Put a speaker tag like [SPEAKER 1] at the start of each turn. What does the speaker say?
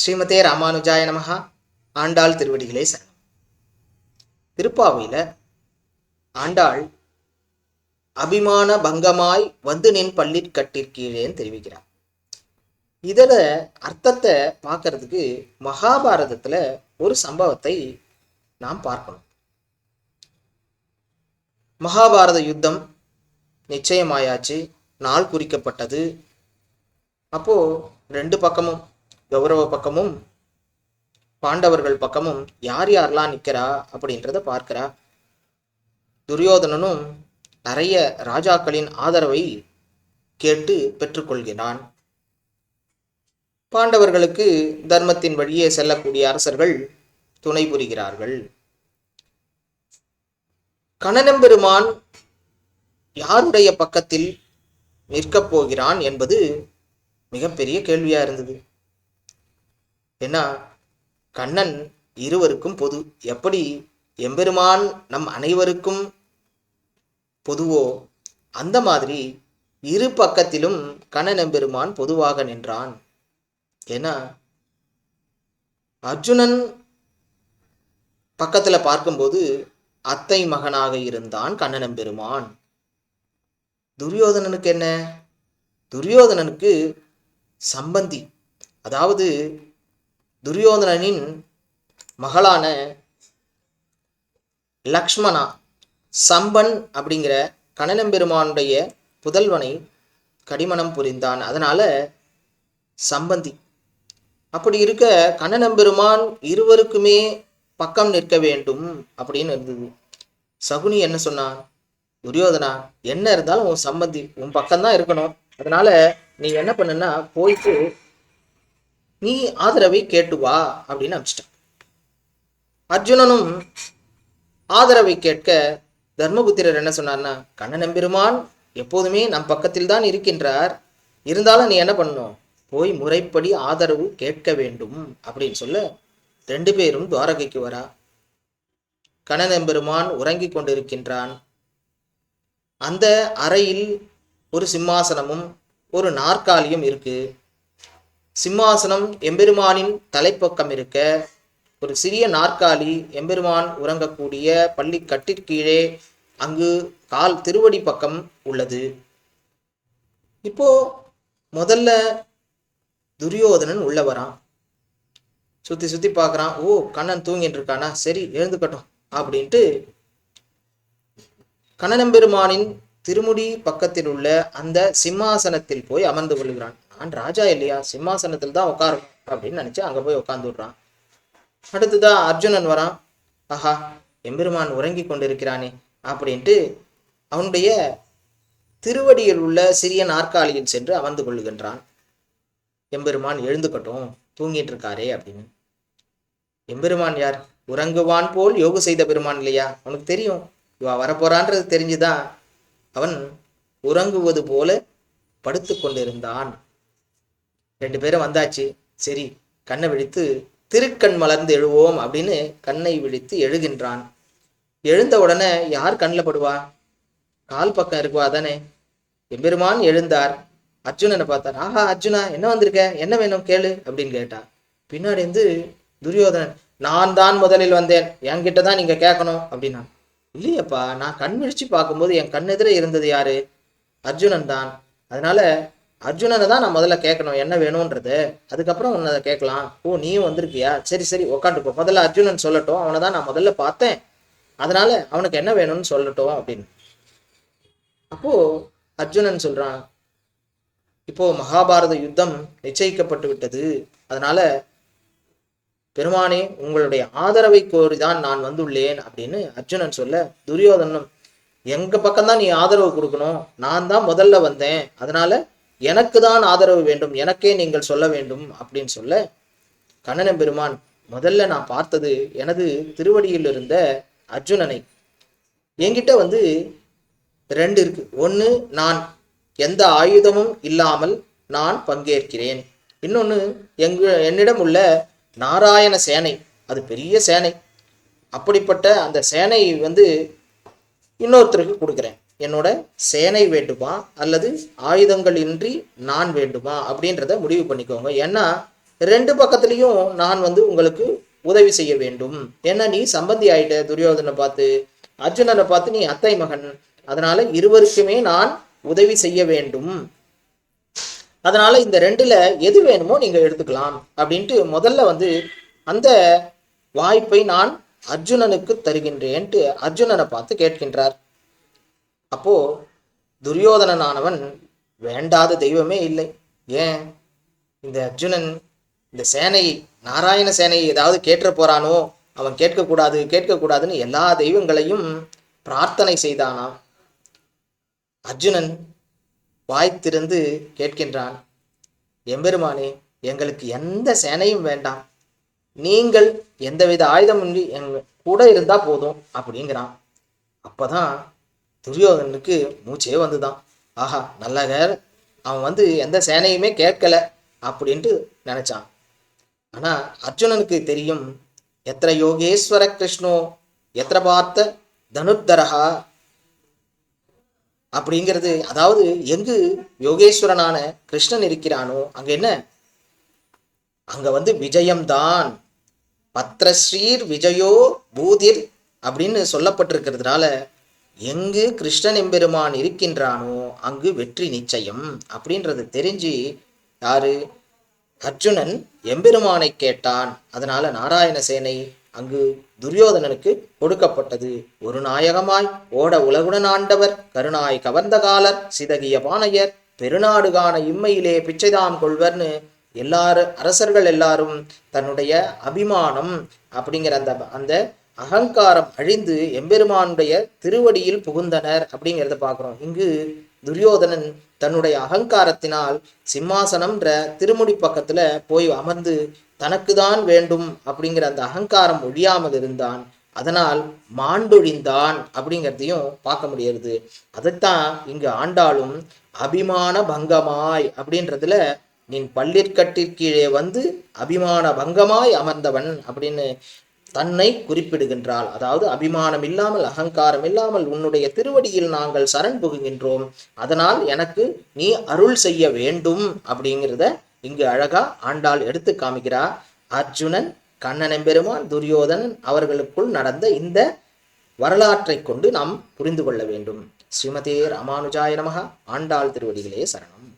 [SPEAKER 1] ஸ்ரீமதே ராமானுஜாய நமகா ஆண்டாள் திருவடிகளே சரணம். திருப்பாவையில் ஆண்டாள் அபிமான பங்கமாய் வந்து நின் பள்ளிக்கட்டிற்கீழேன்னு தெரிவிக்கிறார் இதில் அர்த்தத்தை பார்க்கறதுக்கு மகாபாரதத்தில் ஒரு சம்பவத்தை நாம் பார்க்கணும். மகாபாரத யுத்தம் நிச்சயமாயாச்சு நாள் குறிக்கப்பட்டது. அப்போது ரெண்டு பக்கமும் கௌரவ பக்கமும் பாண்டவர்கள் பக்கமும் யார் யாரெல்லாம் நிற்கிறா அப்படின்றத பார்க்கிறா. துரியோதனனும் நிறைய ராஜாக்களின் ஆதரவை கேட்டு பெற்றுக்கொள்கிறான். பாண்டவர்களுக்கு தர்மத்தின் வழியே செல்லக்கூடிய அரசர்கள் துணை புரிகிறார்கள். கணனம்பெருமான் யாருடைய பக்கத்தில் நிற்கப் போகிறான் என்பது மிகப்பெரிய கேள்வியா இருந்தது. ஏன்னா கண்ணன் இருவருக்கும் பொது. எப்படி எம்பெருமான் நம் அனைவருக்கும் பொதுவோ அந்த மாதிரி இரு பக்கத்திலும் கண்ணன் எம்பெருமான் பொதுவாக நின்றான். ஏன்னா அர்ஜுனன் பக்கத்துல பார்க்கும்போது அத்தை மகனாக இருந்தான் கண்ணன் பெருமான் துரியோதனனுக்கு என்ன? துரியோதனனுக்கு சம்பந்தி. அதாவது துரியோதனனின் மகளான லக்ஷ்மணா சம்பன் அப்படிங்கிற கணனம்பெருமானுடைய புதல்வனை கடிமணம் புரிந்தான். அதனால சம்பந்தி. அப்படி இருக்க கண்ணனம்பெருமான் இருவருக்குமே பக்கம் நிற்க வேண்டும் அப்படின்னு இருந்தது. சகுனி என்ன சொன்னான்? துரியோதனா என்ன இருந்தாலும் உன் சம்பந்தி உன் பக்கம்தான் இருக்கணும். அதனால நீ என்ன பண்ணுன்னா போயிட்டு நீ ஆதரவை கேட்டு வா அப்படின்னு அனுப்பிச்சிட்டான். அர்ஜுனனும் ஆதரவை கேட்க தர்மபுத்திரர் என்ன சொன்னார்னா கண்ணன் பெருமான் எப்போதுமே நம் பக்கத்தில் தான் இருக்கின்றார். இருந்தாலும் நீ என்ன பண்ணும்? போய் முறைப்படி ஆதரவு கேட்க வேண்டும் அப்படின்னு சொல்ல ரெண்டு பேரும் துவாரகைக்கு வரா. கண்ணன் பெருமான் உறங்கிக் கொண்டிருக்கின்றான். அந்த அறையில் ஒரு சிம்மாசனமும் ஒரு நாற்காலியும் இருக்கு. சிம்மாசனம் எம்பெருமானின் தலைப்பக்கம் இருக்க ஒரு சிறிய நாற்காலி எம்பெருமான் உறங்கக்கூடிய பள்ளி கட்டிற்கீழே அங்கு கால் திருவடி பக்கம் உள்ளது. இப்போ முதல்ல துரியோதனன் உள்ள வரான். சுத்தி சுத்தி பார்க்கறான் ஓ கண்ணன் தூங்கிட்டு இருக்கானா சரி எழுந்துக்கட்டும் அப்படின்ட்டு கண்ணனம்பெருமானின் திருமுடி பக்கத்தில் உள்ள அந்த சிம்மாசனத்தில் போய் அமர்ந்து கொள்கிறான். நான் ராஜா இல்லையா? சிம்மாசனத்தில் தான் உட்காரும் அப்படின்னு நினைச்சு அங்க போய் உட்கார்ந்து விடுறான் அடுத்ததா அர்ஜுனன் வரான். ஆஹா எம்பெருமான் உறங்கி கொண்டிருக்கிறானே அப்படின்ட்டு அவனுடைய திருவடியில் உள்ள சிறிய நாற்காலியில் சென்று அமர்ந்து கொள்ளுகின்றான் எம்பெருமான் எழுந்துக்கட்டும் தூங்கிட்டு இருக்காரே அப்படின்னு. எம்பெருமான் யார்? உறங்குவான் போல் யோகு செய்த பெருமான் இல்லையா? உனக்கு தெரியும். இவா வரப்போறான்றது தெரிஞ்சுதான். அவன் உறங்குவது போல படுத்து கொண்டிருந்தான் ரெண்டு பேரும் வந்தாச்சு. சரி கண்ணை விழித்து திருக்கண் மலர்ந்து எழுவோம் அப்படின்னு கண்ணை விழித்து எழுகின்றான். எழுந்த உடனே யார் கண்ணில் படுவா? கால் பக்கம் இருக்குவா தானே? எம்பெருமான் எழுந்தார். அர்ஜுனனை பார்த்தார் ஆஹா அர்ஜுனா என்ன வந்திருக்க? என்ன வேணும் கேளு அப்படின்னு கேட்டா. பின்னாடி இருந்து துரியோதனன் நான் தான் முதலில் வந்தேன். என்கிட்ட தான் நீங்க கேட்கணும் அப்படின்னா இல்லையப்பா நான் கண் விழிச்சு பார்க்கும்போது என் கண்ணெதிரே இருந்தது யாரு? அர்ஜுனன் தான். அதனால அர்ஜுனனை தான் நான் முதல்ல கேட்கணும் என்ன வேணும்ன்றது. அதுக்கப்புறம் உன்னை அதை கேட்கலாம். ஓ நீயும் வந்திருக்கியா? சரி சரி உக்காந்துக்கோ முதல்ல அர்ஜுனன் சொல்லட்டும் அவனை தான் நான் முதல்ல பார்த்தேன். அதனால அவனுக்கு என்ன வேணும்னு சொல்லட்டும் அப்படின்னு. அப்போ அர்ஜுனன் சொல்றான் இப்போ மகாபாரத யுத்தம் நிச்சயிக்கப்பட்டு விட்டது. அதனால பெருமானே உங்களுடைய ஆதரவை கோரிதான் நான் வந்துள்ளேன் அப்படின்னு அர்ஜுனன் சொல்ல துரியோதனும் எங்க பக்கம்தான் நீ ஆதரவு கொடுக்கணும். நான் தான் முதல்ல வந்தேன். அதனால எனக்கு தான் ஆதரவு வேண்டும் எனக்கே நீங்கள் சொல்ல வேண்டும் அப்படின்னு சொல்ல கண்ணன பெருமான் முதல்ல நான் பார்த்தது எனது திருவடியில் இருந்த அர்ஜுனனை. என்கிட்ட வந்து ரெண்டு இருக்கு. ஒன்று நான் எந்த ஆயுதமும் இல்லாமல் நான் பங்கேற்கிறேன். இன்னொன்று எங்க என்னிடம் உள்ள நாராயண சேனை. அது பெரிய சேனை. அப்படிப்பட்ட அந்த சேனை வந்து இன்னொருத்தருக்கு கொடுக்குறேன். என்னோட சேனை வேண்டுமா அல்லது ஆயுதங்கள் இன்றி நான் வேண்டுமா அப்படின்றத முடிவு பண்ணிக்கோங்க. ஏன்னா ரெண்டு பக்கத்துலேயும் நான் வந்து உங்களுக்கு உதவி செய்ய வேண்டும். ஏன்னா நீ சம்பந்தி ஆயிட்ட துரியோதனை பார்த்து அர்ஜுனனை பார்த்து நீ அத்தை மகன். அதனால இருவருக்குமே நான் உதவி செய்ய வேண்டும். அதனால இந்த ரெண்டுல எது வேணுமோ நீங்க எடுத்துக்கலாம் அப்படின்ட்டு முதல்ல வந்து அந்த வாய்ப்பை நான் அர்ஜுனனுக்கு தருகின்றேன்ட்டு அர்ஜுனனை பார்த்து கேட்கின்றார். அப்போ துரியோதனனானவன் வேண்டாத தெய்வமே இல்லை. ஏன்? இந்த அர்ஜுனன் இந்த சேனை நாராயண சேனையை ஏதாவது கேட்டுற போறானோ அவன் கேட்கக்கூடாது கேட்கக்கூடாதுன்னு எல்லா தெய்வங்களையும் பிரார்த்தனை செய்தானாம் அர்ஜுனன் வாய் திறந்து கேட்கின்றான் எம்பெருமானே எங்களுக்கு எந்த சேனையும் வேண்டாம். நீங்கள் எந்தவித ஆயுதமின்றி எங்க கூட இருந்தா போதும் அப்படிங்கிறான். அப்போதான் துரியோதனுக்கு மூச்சே வந்துதான். ஆஹா நல்ல நேரம். அவன் வந்து எந்த சேனையுமே கேட்கல அப்படின்ட்டு நினைச்சான். ஆனா அர்ஜுனனுக்கு தெரியும் எத்திர யோகேஸ்வர கிருஷ்ணோ எத்திர பார்த்த தனுத்தரகா அப்படிங்கிறது அதாவது எங்கு யோகேஸ்வரனான கிருஷ்ணன் இருக்கிறானோ அங்க என்ன? அங்க வந்து விஜயம்தான். பத்ரஸ்ரீர் விஜயோ பூதிர் அப்படின்னு சொல்லப்பட்டிருக்கிறதுனால எங்கு கிருஷ்ணன் எம்பெருமான் இருக்கின்றானோ அங்கு வெற்றி நிச்சயம். அப்படின்றது தெரிஞ்சு யாரு? அர்ஜுனன் எம்பெருமானை கேட்டான். அதனால நாராயண சேனை அங்கு துரியோதனனுக்கு கொடுக்கப்பட்டது. ஒரு நாயகமாய் ஓட உலகுடன் ஆண்டவர் கருணாய் கவர்ந்த காலர் சிதகிய பானையர் பெருநாடு காண இம்மையிலே பிச்சைதாம் கொள்வர்னு எல்லாரு அரசர்கள் எல்லாரும் தன்னுடைய அபிமானம் அப்படிங்கிற அந்த அந்த அகங்காரம் அழிந்து எம்பெருமானுடைய திருவடியில் புகுந்தனர் அப்படிங்கிறத பார்க்குறோம். இங்கு துரியோதனன் தன்னுடைய அகங்காரத்தினால் சிம்மாசனம்ன்ற திருமுடி பக்கத்துல போய் அமர்ந்து தனக்கு தான் வேண்டும் அப்படிங்கிற அந்த அகங்காரம் ஒழியாமல் இருந்தான். அதனால் மாண்டொழிந்தான் அப்படிங்கிறதையும் பார்க்க முடியறது. அதைத்தான் இங்கு ஆண்டாலும் அபிமான பங்கமாய் அப்படின்றதுல நின் பள்ளிற்கட்டிற்கீழே வந்து அபிமான பங்கமாய் அமர்ந்தவன் அப்படின்னு தன்னை குறிப்பிடுகின்றாள். அதாவது அபிமானம் இல்லாமல் அகங்காரம் இல்லாமல் உன்னுடைய திருவடியில் நாங்கள் சரண் புகுகின்றோம். அதனால் எனக்கு நீ அருள் செய்ய வேண்டும் அப்படிங்கிறத இங்கு அழகா ஆண்டாள் எடுத்து காமிக்கிறார். அர்ஜுனன் கண்ணன் பெருமான் துரியோதனன் அவர்களுக்குள் நடந்த இந்த வரலாற்றை கொண்டு நாம் புரிந்து கொள்ள வேண்டும். ஸ்ரீமதே ராமானுஜாய ஆண்டாள் திருவடிகளே சரணம்.